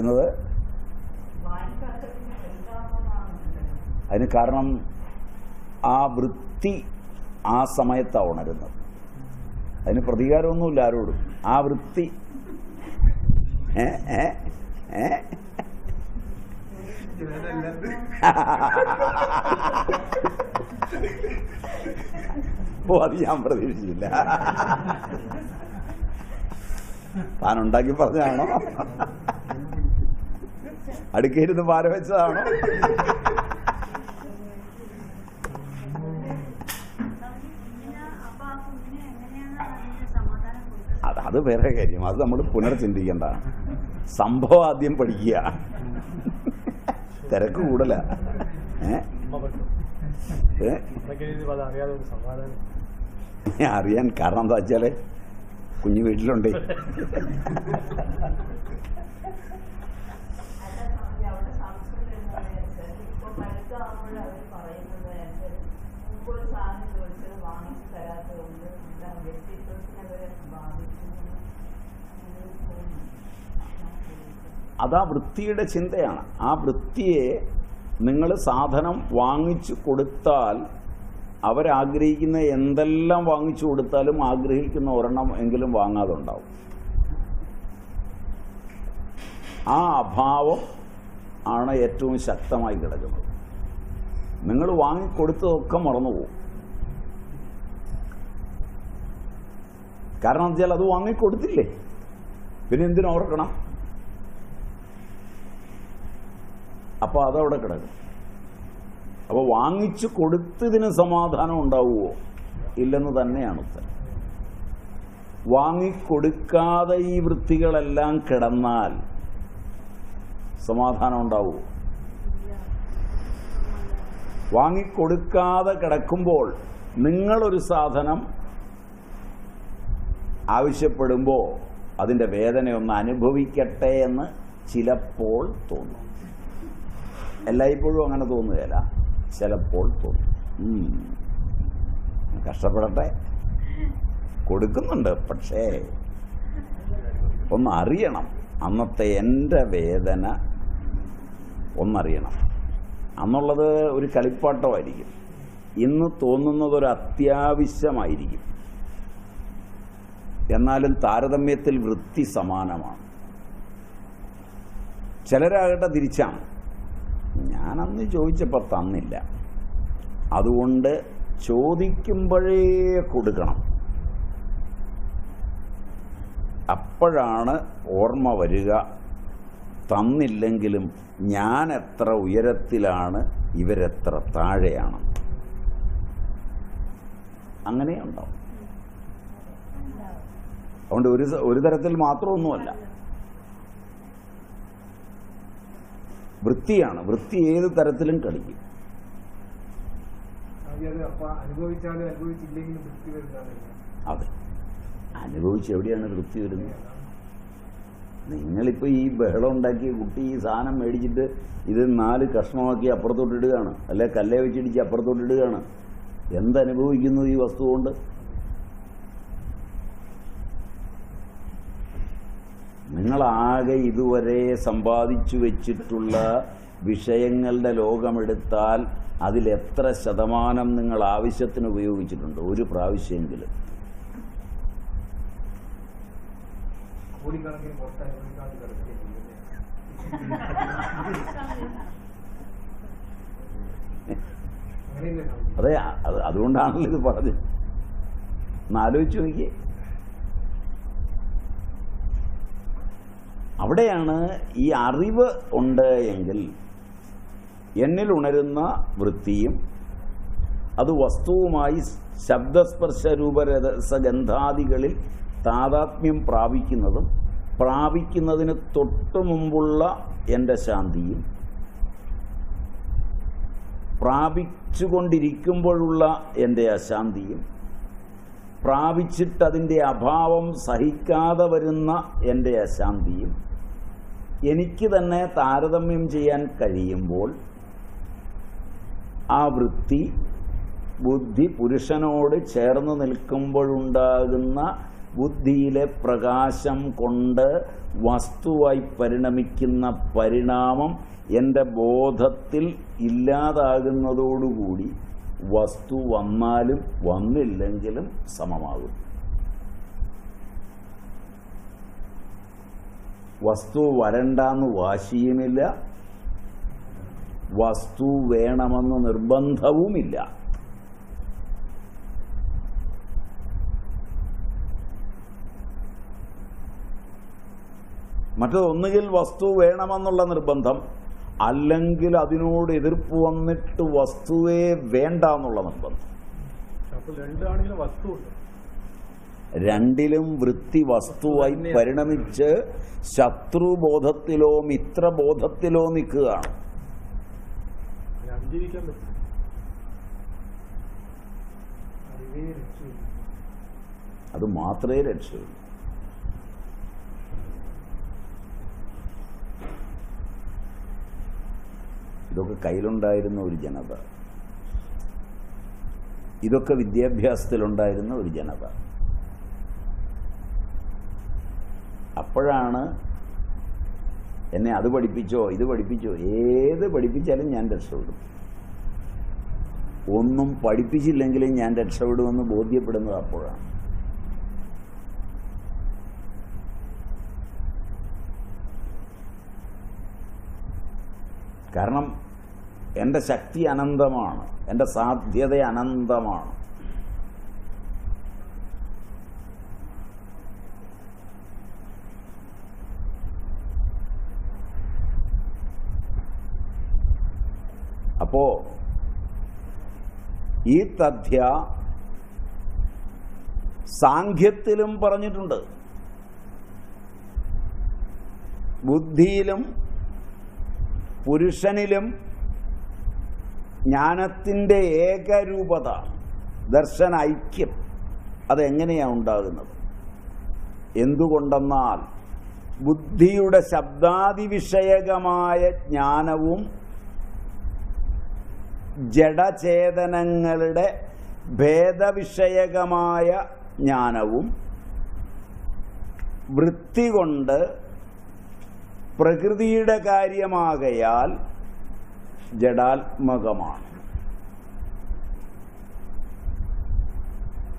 വരുന്നത് അതിന് കാരണം ആ വൃത്തി ആ സമയത്താണ് ഉണരുന്നത്. അതിന് പ്രതികാരമൊന്നുമില്ല ആരോടും. ആ വൃത്തി. ഓ അത് ഞാൻ പ്രതീക്ഷിച്ചില്ല. താൻ ഉണ്ടാക്കി പറഞ്ഞതാണോ? അടുക്കയിരുന്ന് പാര അത് വേറെ കാര്യം. അത് നമ്മൾ പുനർചിന്തിക്കേണ്ട. സംഭവം ആദ്യം പഠിക്കുക. തിരക്ക് കൂടല. അറിയാൻ കാരണം എന്താ വെച്ചാൽ കുഞ്ഞു വീട്ടിലുണ്ട്. അതാ വൃത്തിയുടെ ചിന്തയാണ്. ആ വൃത്തിയെ നിങ്ങൾ സാധനം വാങ്ങിച്ചു കൊടുത്താൽ അവരാഗ്രഹിക്കുന്ന എന്തെല്ലാം വാങ്ങിച്ചു കൊടുത്താലും ആഗ്രഹിക്കുന്ന ഒരെണ്ണം എങ്കിലും വാങ്ങാതെ ഉണ്ടാവും ആ അഭാവം ആണ് ഏറ്റവും ശക്തമായി കിടക്കുന്നത്. നിങ്ങൾ വാങ്ങിക്കൊടുത്തതൊക്കെ മറന്നുപോകും. കാരണം വെച്ചാൽ അത് വാങ്ങിക്കൊടുത്തില്ലേ പിന്നെ എന്തിനോർക്കണം അപ്പോൾ അതവിടെ കിടക്കും. അപ്പോൾ വാങ്ങിച്ചു കൊടുത്തതിന് സമാധാനം ഉണ്ടാവുമോ ഇല്ലെന്ന് തന്നെയാണ് ഉത്തരം. വാങ്ങിക്കൊടുക്കാതെ ഈ വൃത്തികളെല്ലാം കിടന്നാൽ സമാധാനം ഉണ്ടാവുമോ വാങ്ങിക്കൊടുക്കാതെ കിടക്കുമ്പോൾ നിങ്ങളൊരു സാധനം ആവശ്യപ്പെടുമ്പോൾ അതിന്റെ വേദനയൊന്ന് അനുഭവിക്കട്ടെ എന്ന് ചിലപ്പോൾ തോന്നും. എല്ലായ്പ്പോഴും അങ്ങനെ തോന്നുകയില്ല ചിലപ്പോൾ തോന്നും. കഷ്ടപ്പെടട്ടെ. കൊടുക്കുന്നുണ്ട് പക്ഷേ ഒന്ന് അറിയണം അന്നത്തെ എന്റെ വേദന ഒന്നറിയണം. അന്നുള്ളത് ഒരു കളിപ്പാട്ടമായിരിക്കും. ഇന്ന് തോന്നുന്നത് ഒരു അത്യാവശ്യമായിരിക്കും. എന്നാലും താരതമ്യത്തിൽ വൃത്തി സമാനമാണ്. ചിലരാകട്ടെ തിരിച്ചാണ്. ഞാനന്ന് ചോദിച്ചപ്പോൾ തന്നില്ല. അതുകൊണ്ട് ചോദിക്കുമ്പോഴേ കൊടുക്കണം. അപ്പോഴാണ് ഓർമ്മ വരിക തന്നില്ലെങ്കിലും ഞാൻ എത്ര ഉയരത്തിലാണ് ഇവരെത്ര താഴെയാണ്. അങ്ങനെയുണ്ടാവും. അതുകൊണ്ട് ഒരു ഒരു തരത്തിൽ മാത്രമൊന്നുമല്ല. വൃത്തിയാണ്. വൃത്തി ഏത് തരത്തിലും കളിക്കും. അത്. അനുഭവിച്ച് എവിടെയാണ് വൃത്തി വരുന്നത്? നിങ്ങളിപ്പോൾ ഈ ബഹളം ഉണ്ടാക്കിയ കുട്ടി ഈ സാധനം മേടിച്ചിട്ട് ഇത് നാല് കഷ്ണമാക്കി അപ്പുറത്തോട്ടിടുകയാണ് അല്ലെ കല്ലേ വെച്ചിടിച്ച് അപ്പുറത്തോട്ടിടുകയാണ് എന്തനുഭവിക്കുന്നു ഈ വസ്തു കൊണ്ട്? നിങ്ങളാകെ ഇതുവരെ സമ്പാദിച്ചു വെച്ചിട്ടുള്ള വിഷയങ്ങളുടെ ലോകമെടുത്താൽ അതിൽ എത്ര ശതമാനം നിങ്ങൾ ആവശ്യത്തിന് ഉപയോഗിച്ചിട്ടുണ്ട്? ഒരു പ്രാവശ്യമെങ്കിലും? അതെ അത് അതുകൊണ്ടാണല്ലോ ഇത് പറഞ്ഞത്. ആലോചിച്ച് നോക്കിയേ. അവിടെയാണ് ഈ അറിവ് ഉണ്ട് എങ്കിൽ എന്നിൽ ഉണരുന്ന വൃത്തിയും അത് വസ്തുവുമായി ശബ്ദസ്പർശ രൂപരസഗന്ധാദികളിൽ താതാത്മ്യം പ്രാപിക്കുന്നതും പ്രാപിക്കുന്നതിന് തൊട്ടു മുമ്പുള്ള എന്റെ ശാന്തിയും പ്രാപിച്ചുകൊണ്ടിരിക്കുമ്പോഴുള്ള എന്റെ അശാന്തിയും പ്രാപിച്ചിട്ടതിന്റെ അഭാവം സഹിക്കാതെ വരുന്ന എന്റെ അശാന്തിയും എനിക്ക് തന്നെ താരതമ്യം ചെയ്യാൻ കഴിയുമ്പോൾ ആ വൃത്തി ബുദ്ധി പുരുഷനോട് ചേർന്ന് നിൽക്കുമ്പോഴുണ്ടാകുന്ന ബുദ്ധിയിലെ പ്രകാശം കൊണ്ട് വസ്തുവായി പരിണമിക്കുന്ന പരിണാമം എന്റെ ബോധത്തിൽ ഇല്ലാതാകുന്നതോടുകൂടി വസ്തു വന്നാലും വന്നില്ലെങ്കിലും സമമാകും. വസ്തു വരണ്ടെന്ന് വാശിയുമില്ല. വസ്തു വേണമെന്ന് നിർബന്ധവുമില്ല. മറ്റത് ഒന്നുകിൽ വസ്തു വേണമെന്നുള്ള നിർബന്ധം അല്ലെങ്കിൽ അതിനോട് എതിർപ്പ് വന്നിട്ട് വസ്തുവേ വേണ്ട എന്നുള്ള നിർബന്ധം വസ്തുണ്ട് രണ്ടിലും വൃത്തി വസ്തുവായി പരിണമിച്ച് ശത്രുബോധത്തിലോ മിത്രബോധത്തിലോ നിൽക്കുകയാണ് അത് മാത്രമേ രക്ഷയുള്ളൂ. ഇതൊക്കെ കയ്യിലുണ്ടായിരുന്ന ഒരു ജനത. ഇതൊക്കെ വിദ്യാഭ്യാസത്തിലുണ്ടായിരുന്ന ഒരു ജനത. അപ്പോഴാണ് എന്നെ അത് പഠിപ്പിച്ചോ ഇത് പഠിപ്പിച്ചോ ഏത് പഠിപ്പിച്ചാലും ഞാൻ രക്ഷപ്പെടും. ഒന്നും പഠിപ്പിച്ചില്ലെങ്കിലും ഞാൻ രക്ഷപ്പെടുമെന്ന് ബോധ്യപ്പെടുന്നത് അപ്പോഴാണ്. കാരണം എന്റെ ശക്തി അനന്തമാണ് എന്റെ സാധ്യത അനന്തമാണ്. അപ്പോ ഈ തഥ്യ സാഖ്യത്തിലും പറഞ്ഞിട്ടുണ്ട്. ബുദ്ധിയിലും പുരുഷനിലും ജ്ഞാനത്തിന്റെ ഏകരൂപത ദർശന ഐക്യം അതെങ്ങനെയാണ് ഉണ്ടാകുന്നത്? എന്തുകൊണ്ടെന്നാൽ ബുദ്ധിയുടെ ശബ്ദാതിവിഷയകമായ ജ്ഞാനവും ജഡചേതനങ്ങളുടെ ഭേദവിഷയകമായ ജ്ഞാനവും വൃത്തി കൊണ്ട് പ്രകൃതിയുടെ കാര്യമാകയാൽ ജഡാത്മകമാണ്.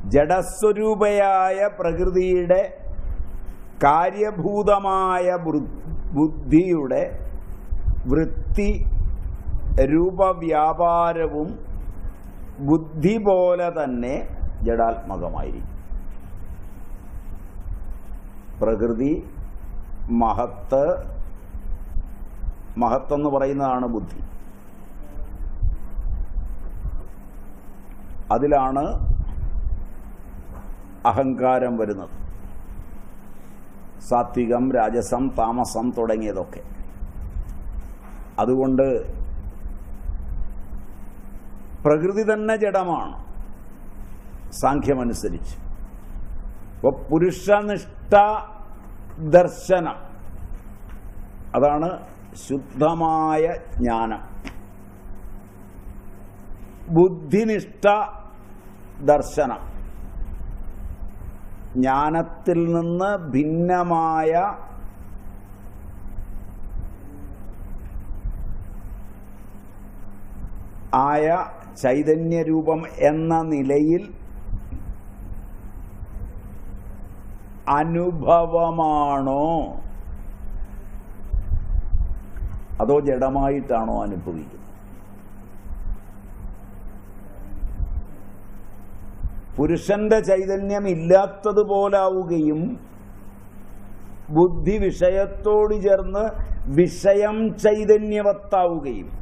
ജഡസ്വരൂപയായ പ്രകൃതിയുടെ കാര്യഭൂതമായ ബുദ്ധിയുടെ വൃത്തി രൂപവ്യാപാരവും ബുദ്ധി പോലെ തന്നെ ജഡാത്മകമായിരിക്കും. പ്രകൃതി മഹത്ത് മഹത്തെന്ന് പറയുന്നതാണ് ബുദ്ധി. അതിലാണ് അഹങ്കാരം വരുന്നത്. സാത്വികം രാജസം താമസം തുടങ്ങിയതൊക്കെ. അതുകൊണ്ട് പ്രകൃതി തന്നെ ജഡമാണ്. സാഖ്യമനുസരിച്ച്. അപ്പോൾ പുരുഷനിഷ്ഠ ദർശനം. അതാണ് ശുദ്ധമായ ജ്ഞാനം. ബുദ്ധിനിഷ്ഠ ദർശനം. ജ്ഞാനത്തിൽ നിന്ന് ഭിന്നമായ ആയ ചൈതന്യരൂപം എന്ന നിലയിൽ അനുഭവമാണോ? അതോ ജഡമായിട്ടാണോ അനുഭവിക്കുന്നത്? പുരുഷന്റെ ചൈതന്യം ഇല്ലാത്തതുപോലാവുകയും ബുദ്ധി വിഷയത്തോട് ചേർന്ന് വിഷയം ചൈതന്യവത്താവുകയും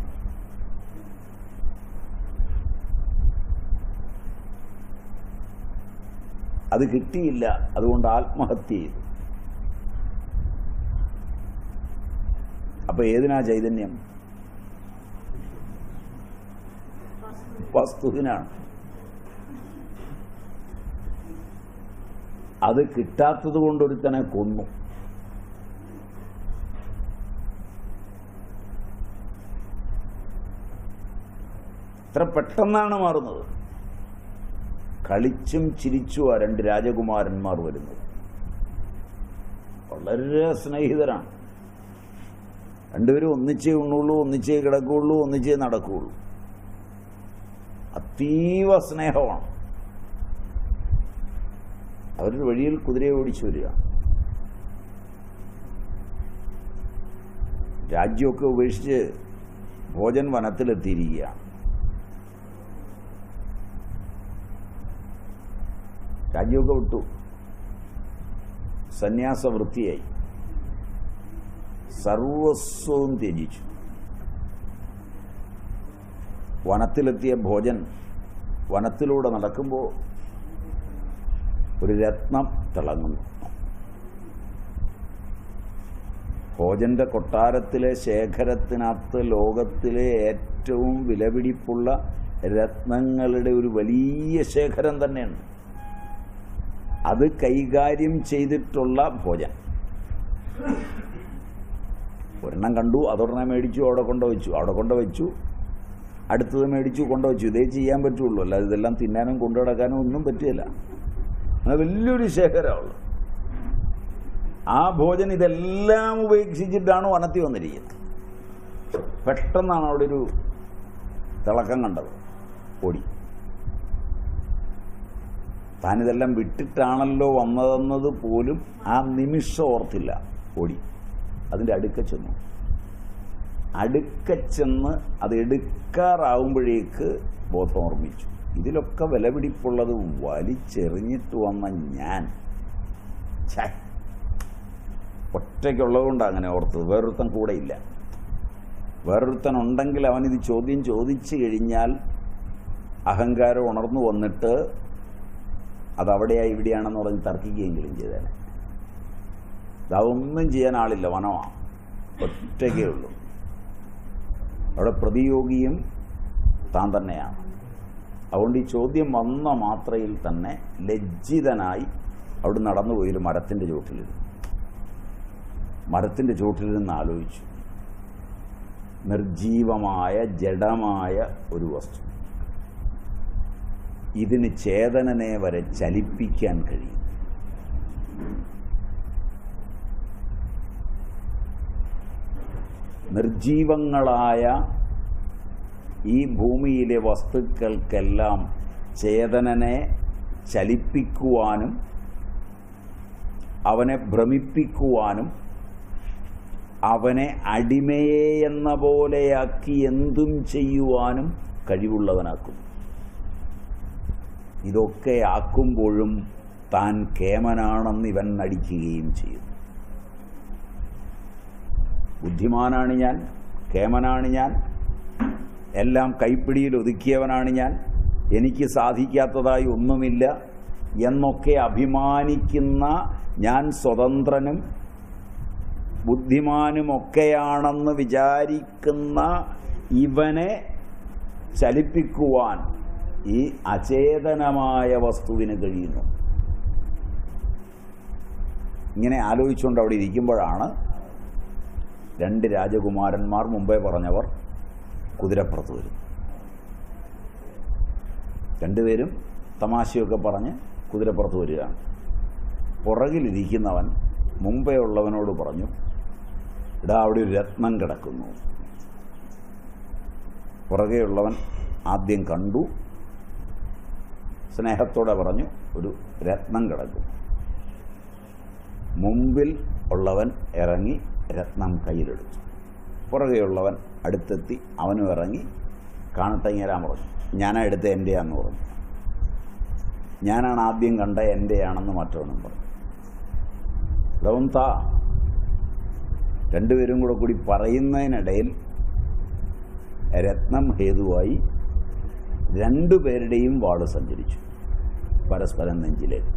അത് കിട്ടിയില്ല അതുകൊണ്ട് ആത്മഹത്യ ചെയ്തു. അപ്പൊ ഏതിനാ ചൈതന്യം? വസ്തുവിനാണ്. അത് കിട്ടാത്തത് കൊണ്ടൊരുത്തനെ കൊന്നു. ഇത്ര പെട്ടെന്നാണ് മാറുന്നത്. കളിച്ചും ചിരിച്ചും ആ രണ്ട് രാജകുമാരന്മാർ വരുന്നത്. വളരെ സ്നേഹിതരാണ്. രണ്ടുപേരും ഒന്നിച്ചേ ഉണ്ണുള്ളൂ ഒന്നിച്ചേ കിടക്കുകയുള്ളൂ ഒന്നിച്ചേ നടക്കുകയുള്ളൂ. അതീവ സ്നേഹമാണ്. അവരുടെ വഴിയിൽ കുതിരയെ ഓടിച്ചു വരിക. രാജ്യമൊക്കെ ഉപേക്ഷിച്ച് ഭോജൻ വനത്തിലെത്തിയിരിക്കുകയാണ്. രാജ്യമൊക്കെ വിട്ടു സന്യാസ വൃത്തിയായി സർവസ്വവും ത്യജിച്ചു. വനത്തിലെത്തിയ ഭോജൻ വനത്തിലൂടെ നടക്കുമ്പോൾ ഒരു രത്നം തിളങ്ങുന്നു. ഭോജന്റെ കൊട്ടാരത്തിലെ ശേഖരത്തിനകത്ത് ലോകത്തിലെ ഏറ്റവും വിലപിടിപ്പുള്ള രത്നങ്ങളുടെ ഒരു വലിയ ശേഖരം തന്നെയാണ്. അത് കൈകാര്യം ചെയ്തിട്ടുള്ള ഭോജൻ ഒരെണ്ണം കണ്ടു അതൊരെണ്ണം മേടിച്ചു അവിടെ കൊണ്ടുവച്ചു അവിടെ കൊണ്ടുവച്ചു അടുത്തത് മേടിച്ചു കൊണ്ടുവച്ചു ഇതേ ചെയ്യാൻ പറ്റുള്ളൂ. അല്ലാതെ ഇതെല്ലാം തിന്നാനും കൊണ്ടു നടക്കാനും ഒന്നും പറ്റില്ല. അങ്ങനെ വലിയൊരു ശേഖരമുള്ളു. ആ ഭോജൻ ഇതെല്ലാം ഉപേക്ഷിച്ചിട്ടാണ് വനത്തിൽ വന്നിരിക്കുന്നത്. പെട്ടെന്നാണ് അവിടെ ഒരു തിളക്കം കണ്ടത്. ഓടി താനിതെല്ലാം വിട്ടിട്ടാണല്ലോ വന്നതെന്നത് പോലും ആ നിമിഷം ഓർത്തില്ല. ഓടി. അതിന്റെ അടുക്ക ചെന്നു. അടുക്ക ചെന്ന് അത് എടുക്കാറാവുമ്പോഴേക്ക് ബോധം ഓർമ്മിച്ചു. ഇതിലൊക്കെ വിലപിടിപ്പുള്ളത് വലിച്ചെറിഞ്ഞിട്ട് വന്ന ഞാൻ. ഒറ്റയ്ക്കുള്ളതുകൊണ്ട് ഒറ്റയ്ക്കുള്ളത് അങ്ങനെ ഓർത്തത്. വേറൊരുത്തൻ കൂടെ ഇല്ല. വേറൊരുത്തൻ ഉണ്ടെങ്കിൽ അവനിത് ചോദ്യം ചോദിച്ചു കഴിഞ്ഞാൽ അഹങ്കാരം ഉണർന്നു വന്നിട്ട് അതവിടെയാ ഇവിടെയാണെന്ന് പറഞ്ഞ് തർക്കിക്കുകയെങ്കിലും ചെയ്തേനെ. അതൊന്നും ചെയ്യാൻ ആളില്ല വനമാണ് ഒറ്റയ്ക്കേ ഉള്ളൂ. അവിടെ പ്രതിയോഗിയും താൻ തന്നെയാണ്. അതുകൊണ്ട് ഈ ചോദ്യം വന്ന മാത്രയിൽ തന്നെ ലജ്ജിതനായി അവിടെ നടന്നു പോയി ഒരു മരത്തിന്റെ ചുവട്ടിലിരുന്നു. മരത്തിന്റെ ചുവട്ടിലിരുന്ന് ആലോചിച്ചു. നിർജീവമായ ജഡമായ ഒരു വസ്തു. ഇതിന് ചേതനനെ വരെ ചലിപ്പിക്കാൻ കഴിയും. നിർജീവങ്ങളായ ഈ ഭൂമിയിലെ വസ്തുക്കൾക്കെല്ലാം ചേതനനെ ചലിപ്പിക്കുവാനും അവനെ ഭ്രമിപ്പിക്കുവാനും അവനെ അടിമയെ എന്ന പോലെയാക്കി എന്തും ചെയ്യുവാനും കഴിവുള്ളവനാക്കും ഇതൊക്കെ ആക്കുമ്പോഴും താൻ കേമനാണെന്ന് ഇവൻ നടിക്കുകയും ചെയ്യുന്നു ബുദ്ധിമാനാണ് ഞാൻ കേമനാണ് ഞാൻ എല്ലാം കൈപ്പിടിയിൽ ഒതുക്കിയവനാണ് ഞാൻ എനിക്ക് സാധിക്കാത്തതായി ഒന്നുമില്ല എന്നൊക്കെ അഭിമാനിക്കുന്ന ഞാൻ സ്വതന്ത്രനും ബുദ്ധിമാനുമൊക്കെയാണെന്ന് വിചാരിക്കുന്ന ഇവനെ ചലിപ്പിക്കുവാൻ ഈ അചേതനമായ വസ്തുവിന് കഴിയുന്നു. ഇങ്ങനെ ആലോചിച്ചുകൊണ്ട് അവിടെ ഇരിക്കുമ്പോഴാണ് രണ്ട് രാജകുമാരന്മാർ മുമ്പേ പറഞ്ഞവർ കുതിരപ്പുറത്ത് വരും. രണ്ടുപേരും തമാശയൊക്കെ പറഞ്ഞ് കുതിരപ്പുറത്ത് വരികയാണ്. പുറകിലിരിക്കുന്നവൻ മുമ്പേ ഉള്ളവനോട് പറഞ്ഞു ഇടാ അവിടെ ഒരു രത്നം കിടക്കുന്നു. പുറകെയുള്ളവൻ ആദ്യം കണ്ടു സ്നേഹത്തോടെ പറഞ്ഞു ഒരു രത്നം കിടക്കും. മുമ്പിൽ ഉള്ളവൻ ഇറങ്ങി രത്നം കയ്യിലെടുത്തു. പുറകെയുള്ളവൻ അടുത്തെത്തി അവനും ഇറങ്ങി കാണട്ടെ ഇങ്ങരാൻ പറഞ്ഞു ഞാനാ എടുത്ത എന്റെയാന്ന് പറഞ്ഞു. ഞാനാണ് ആദ്യം കണ്ട എന്റെയാണെന്ന് മറ്റവനും പറഞ്ഞു. ലവൻ താ. രണ്ടുപേരും കൂടെ കൂടി പറയുന്നതിനിടയിൽ രത്നം ഹേതുവായി രണ്ടുപേരുടെയും വാൾ സഞ്ചരിച്ചു. പരസ്പരം നെഞ്ചിലേക്ക്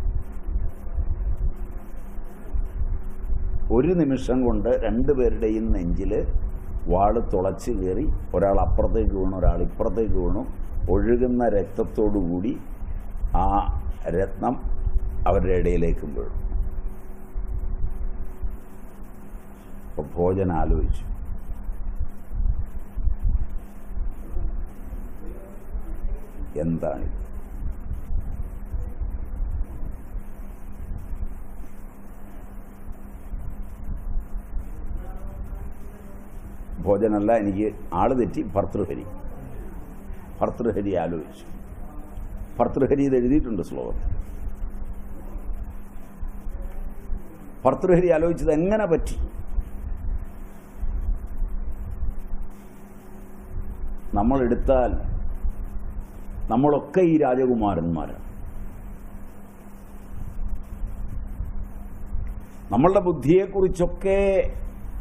ഒരു നിമിഷം കൊണ്ട് രണ്ടുപേരുടെയും നെഞ്ചിൽ വാൾ തുളച്ച് കയറി ഒരാൾ അപ്പുറത്തേക്ക് വീണു ഒരാൾ ഇപ്പുറത്തേക്ക് വീണു. ഒഴുകുന്ന രക്തത്തോടുകൂടി ആ രത്നം അവരുടെ ഇടയിലേക്കും വീഴും അപ്പോൾ ഭോജൻ ആലോചിച്ചു. എന്താണ് ഭോജനമല്ല എനിക്ക് ആള് തെറ്റി ഭർത്തൃഹരി ഭർത്തൃഹരി ആലോചിച്ചു ഭർത്തൃഹരി ഇത് എഴുതിയിട്ടുണ്ട് ശ്ലോകത്തിൽ ഭർത്തൃഹരി ആലോചിച്ചത് എങ്ങനെ പറ്റി നമ്മളെടുത്താൽ നമ്മളൊക്കെ ഈ രാജകുമാരന്മാരാണ് നമ്മളുടെ ബുദ്ധിയെക്കുറിച്ചൊക്കെ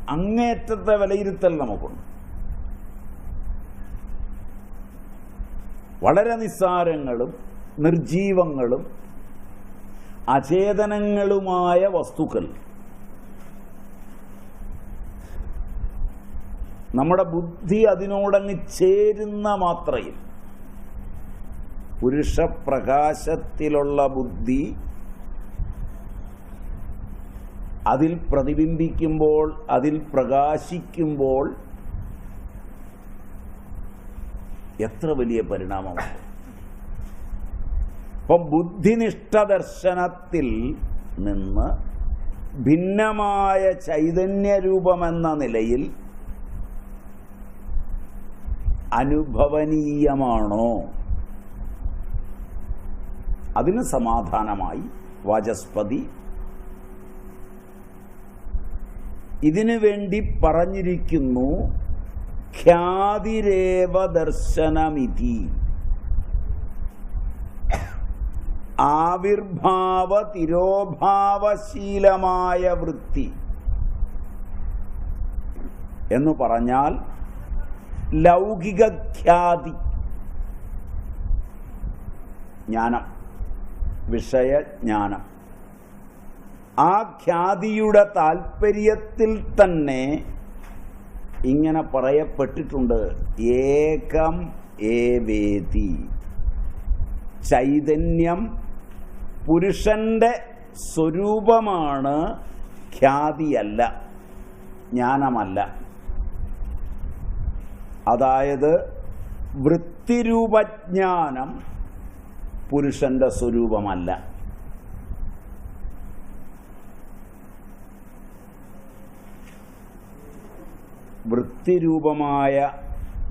അങ്ങേറ്റത്തെ വിലയിരുത്തൽ നമുക്കുണ്ട്. വളരെ നിസ്സാരങ്ങളും നിർജീവങ്ങളും അചേതനങ്ങളുമായ വസ്തുക്കൾ. നമ്മുടെ ബുദ്ധി അതിനോടങ്ങ് ചേരുന്ന മാത്രയിൽ പുരുഷപ്രകാശത്തിലുള്ള ബുദ്ധി അതിൽ പ്രതിബിംബിക്കുമ്പോൾ അതിൽ പ്രകാശിക്കുമ്പോൾ എത്ര വലിയ പരിണാമമാണ്. അപ്പം ബുദ്ധിനിഷ്ഠ ദർശനത്തിൽ നിന്ന് ഭിന്നമായ ചൈതന്യരൂപമെന്ന നിലയിൽ അനുഭവനീയമാണോ? അതിന് സമാധാനമായി. വാചസ്പതി. ഇതിനു വേണ്ടി പറഞ്ഞിരിക്കുന്നു ഖ്യാതിരേവ ദർശനമിതി. ആവിർഭാവ തിരോഭാവശീലമായ വൃത്തി. എന്ന് പറഞ്ഞാൽ ലൗകിക ഖ്യാതി ജ്ഞാനം. വിഷയജ്ഞാനം. ആ ഖ്യാതിയുടെ താല്പര്യത്തിൽ തന്നെ ഇങ്ങനെ പറയപ്പെട്ടിട്ടുണ്ട്. ഏകം ഏവേദി ചൈതന്യം പുരുഷന്റെ സ്വരൂപമാണ് ഖ്യാതിയല്ല ജ്ഞാനമല്ല. അതായത് വൃത്തിരൂപജ്ഞാനം പുരുഷന്റെ സ്വരൂപമല്ല. വൃത്തിരൂപമായ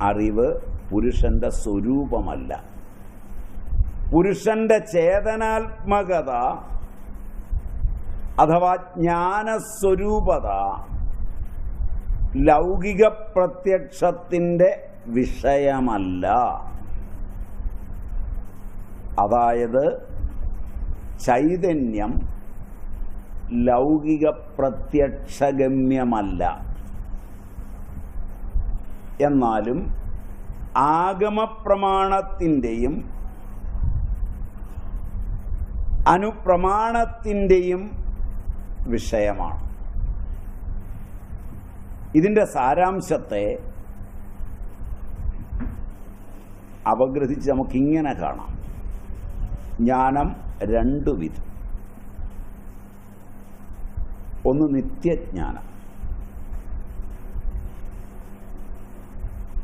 അറിവ് പുരുഷന്റെ സ്വരൂപമല്ല. പുരുഷന്റെ ചേതനാത്മകത അഥവാ ജ്ഞാനസ്വരൂപത ലൗകിക പ്രത്യക്ഷത്തിന്റെ വിഷയമല്ല. അതായത് ചൈതന്യം ലൗകിക പ്രത്യക്ഷഗമ്യമല്ല. എന്നാലും ആഗമപ്രമാണത്തിന്റെയും അനുപ്രമാണത്തിന്റെയും വിഷയമാണ്. ഇതിന്റെ സാരാംശത്തെ അപഗ്രഹിച്ച് നമുക്കിങ്ങനെ കാണാം. ജ്ഞാനം രണ്ടു വിധം. ഒന്ന് നിത്യജ്ഞാനം.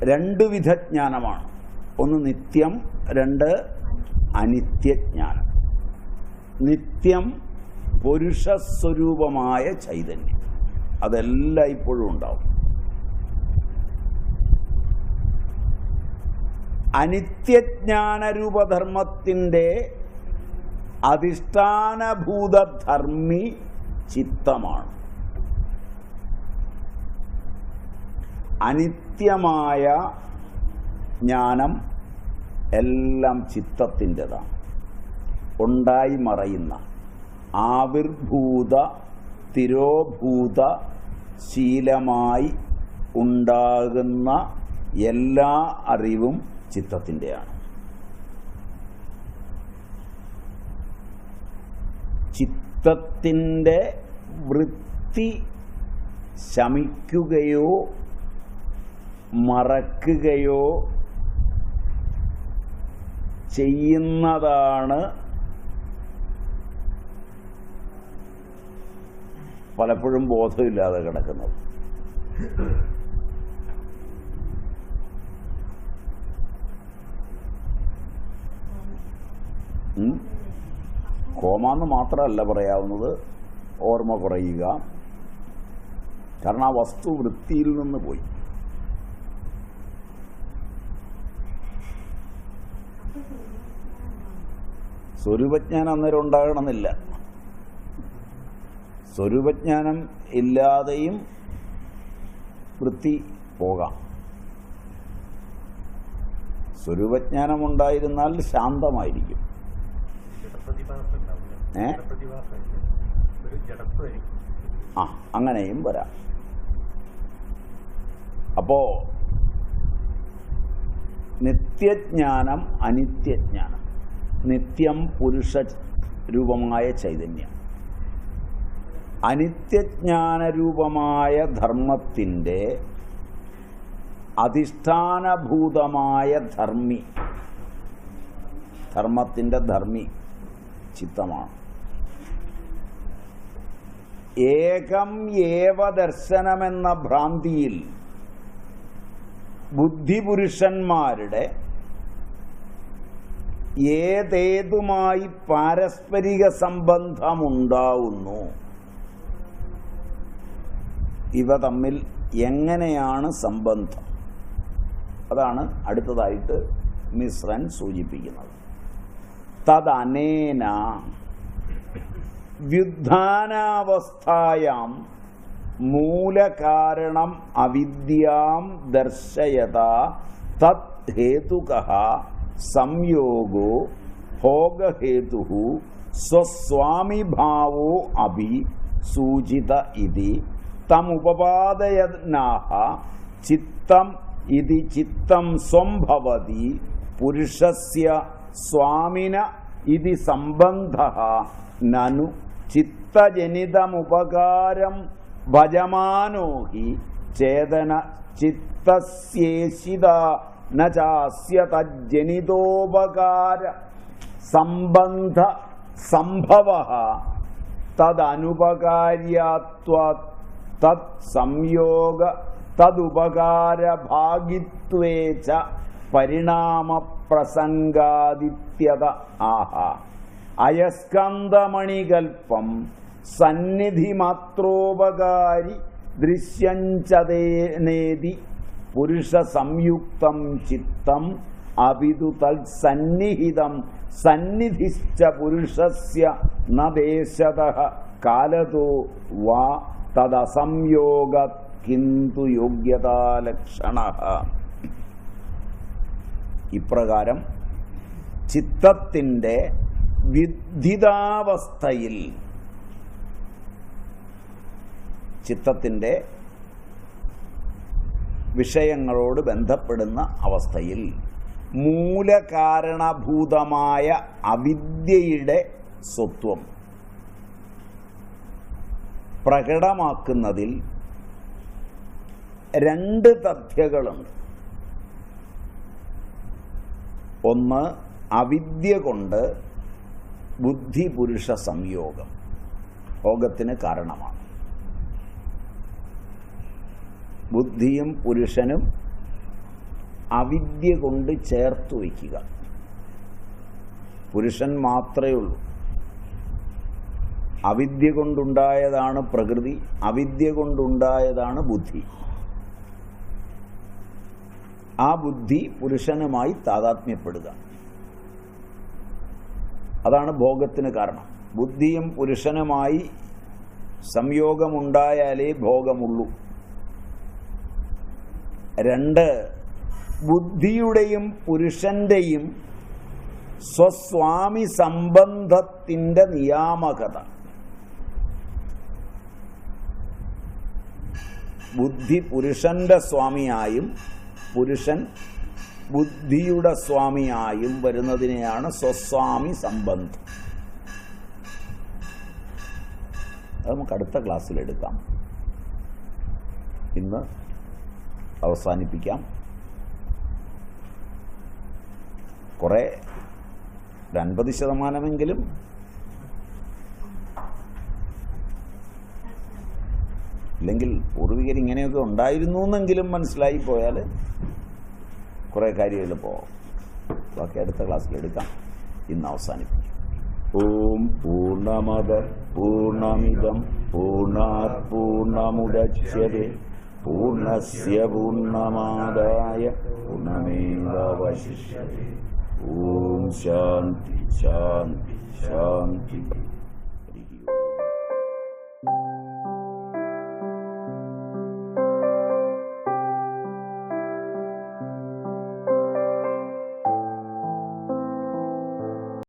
രണ്ട് വിധ ജ്ഞാനമാണ് ഒന്ന് നിത്യം രണ്ട് അനിത്യജ്ഞാനം. നിത്യം പുരുഷസ്വരൂപമായ ചൈതന്യം. അതെല്ലാം ഇപ്പോഴും ഉണ്ടാവും. അനിത്യജ്ഞാനരൂപധർമ്മത്തിന്റെ അധിഷ്ഠാനഭൂതധർമ്മി ചിത്തമാണ്. അനിത്യമായ ജ്ഞാനം എല്ലാം ചിത്തത്തിന്റെതാണ്. ഉണ്ടായി മറയുന്ന ആവിർഭൂത തിരോഭൂത ശീലമായി ഉണ്ടാകുന്ന എല്ലാ അറിവും ചിത്തത്തിന്റെയാണ്. ചിത്തത്തിന്റെ വൃത്തി ശമിക്കുകയോ മറക്കുകയോ ചെയ്യുന്നതാണ് പലപ്പോഴും ബോധമില്ലാതെ കിടക്കുന്നത് ഉം? കോമാന്ന് മാത്രമല്ല പറയാവുന്നത് ഓർമ്മ കുറയുക. കാരണം ആ വസ്തു വൃത്തിയിൽ നിന്ന് പോയി. സ്വരൂപജ്ഞാനം അന്നേരം ഉണ്ടാകണമെന്നില്ല. സ്വരൂപജ്ഞാനം ഇല്ലാതെയും വൃത്തി പോകാം. സ്വരൂപജ്ഞാനം ഉണ്ടായിരുന്നാൽ ശാന്തമായിരിക്കും. ആ അങ്ങനെയും വരാം. അപ്പോ നിത്യജ്ഞാനം അനിത്യജ്ഞാനം. നിത്യം പുരുഷ രൂപമായ ചൈതന്യം. അനിത്യജ്ഞാനരൂപമായ ധർമ്മത്തിന്റെ അധിഷ്ഠാനഭൂതമായ ധർമ്മി. ധർമ്മത്തിന്റെ ധർമ്മി ചിത്തമാണ്. ഏകം ഏവ ദർശനമെന്ന ഭ്രാന്തിയിൽ ബുദ്ധിപുരുഷന്മാരുടെ ഏതേതുമായി പാരസ്പരിക സംബന്ധമുണ്ടാവുന്നു? ഇവ തമ്മിൽ എങ്ങനെയാണ് സംബന്ധം? അതാണ് അടുത്തതായിട്ട് മിശ്രൻ സൂചിപ്പിക്കുന്നത്. തദനേന വ്യുദ്ധാനാവസ്ഥായാം മൂലകാരണം അവിദ്യാം ദർശയത തത് ഹേതുക സംയോഗോ ഭോഗഹേതു സ്വസ്വാമിഭാവോ അഭി സൂചിത ഇതി തമുപപാദയനാഹ ചിത്തം ഇതി ചിത്തം സ്വംഭവതി പുരുഷസ്യ സ്വാമിന ഇതി സംബന്ധ നനു ചിത്തജനിതമുപകാരം ഭജമാനോ ഹി ചേതന ചിത്തസ്യേഷിത ന ചാസ്യ തജ്ജനിതോപകാര സംബന്ധ സംഭവ തദനുപകാര്യാത്വ തത് സംയോഗ തദുപകാരഭാഗിത്വേ ച പരിണാമപ്രസംഗാദിത്യത ആഹ അയസ്കന്ധമണികൽപ്പം സന്നിധി മാത്രോപകാരി ദൃശ്യഞ്ചതേനേതി പുരുഷ സംയുക്തം ചിത്തം അവിതു തത്സന്നിഹിതം സന്നിധിശ്ച പുരുഷസ്യ നദേശത ദേശത കാലതോ വാ തദസംയോഗ കിന്തു യോഗ്യതാലക്ഷണ. ഇപ്രകാരം ചിത്തത്തിന്റെ വിദ്ധിതാവസ്ഥയിൽ ചിത്തത്തിന്റെ വിഷയങ്ങളോട് ബന്ധപ്പെടുന്ന അവസ്ഥയിൽ മൂലകാരണഭൂതമായ അവിദ്യയുടെ സ്വത്വം പ്രകടമാക്കുന്നതിൽ രണ്ട് തഥ്യകളുണ്ട്. ഒന്ന് അവിദ്യ കൊണ്ട് ബുദ്ധി പുരുഷ സംയോഗം ഭോഗത്തിന് കാരണമാണ്. ബുദ്ധിയും പുരുഷനും അവിദ്യ കൊണ്ട് ചേർത്ത് വയ്ക്കുക. പുരുഷൻ മാത്രമേ ഉള്ളൂ. അവിദ്യ കൊണ്ടുണ്ടായതാണ് പ്രകൃതി അവിദ്യ കൊണ്ടുണ്ടായതാണ് ബുദ്ധി. ആ ബുദ്ധി പുരുഷനുമായി താതാത്മ്യപ്പെടുക. അതാണ് ഭോഗത്തിന് കാരണം. ബുദ്ധിയും പുരുഷനുമായി സംയോഗമുണ്ടായാലേ ഭോഗമുള്ളൂ. രണ്ട് ബുദ്ധിയുടെയും പുരുഷന്റെയും സ്വസ്വാമി സംബന്ധത്തിന്റെ നിയാമകത. ബുദ്ധി പുരുഷന്റെ സ്വാമിയായും പുരുഷൻ ബുദ്ധിയുടെ സ്വാമിയായും വരുന്നതിനെയാണ് സ്വസ്വാമി സംബന്ധം. അത് നമുക്ക് അടുത്ത ക്ലാസ്സിൽ എടുക്കാം. ഇന്ന് അവസാനിപ്പിക്കാം. കുറേ ഒരു ശതമാനമെങ്കിലും ഇല്ലെങ്കിൽ പൂർവികർ ഇങ്ങനെയൊക്കെ ഉണ്ടായിരുന്നു എന്നെങ്കിലും മനസ്സിലായി പോയാൽ കുറേ കാര്യങ്ങൾ പോകാം ബാക്കി അടുത്ത ക്ലാസ്സിൽ എടുക്കാം. ഇന്ന് അവസാനിപ്പിക്കും. ഓം പൂർണമത പൂർണമിതം പൂർണാത് പൂർണമുദച്യത്തെ പൂർണസ്യ പൂർണമാദായ പൂർണമേവാവശിഷ്യത്തെ ഓം ശാന്തി ശാന്തി ശാന്തി.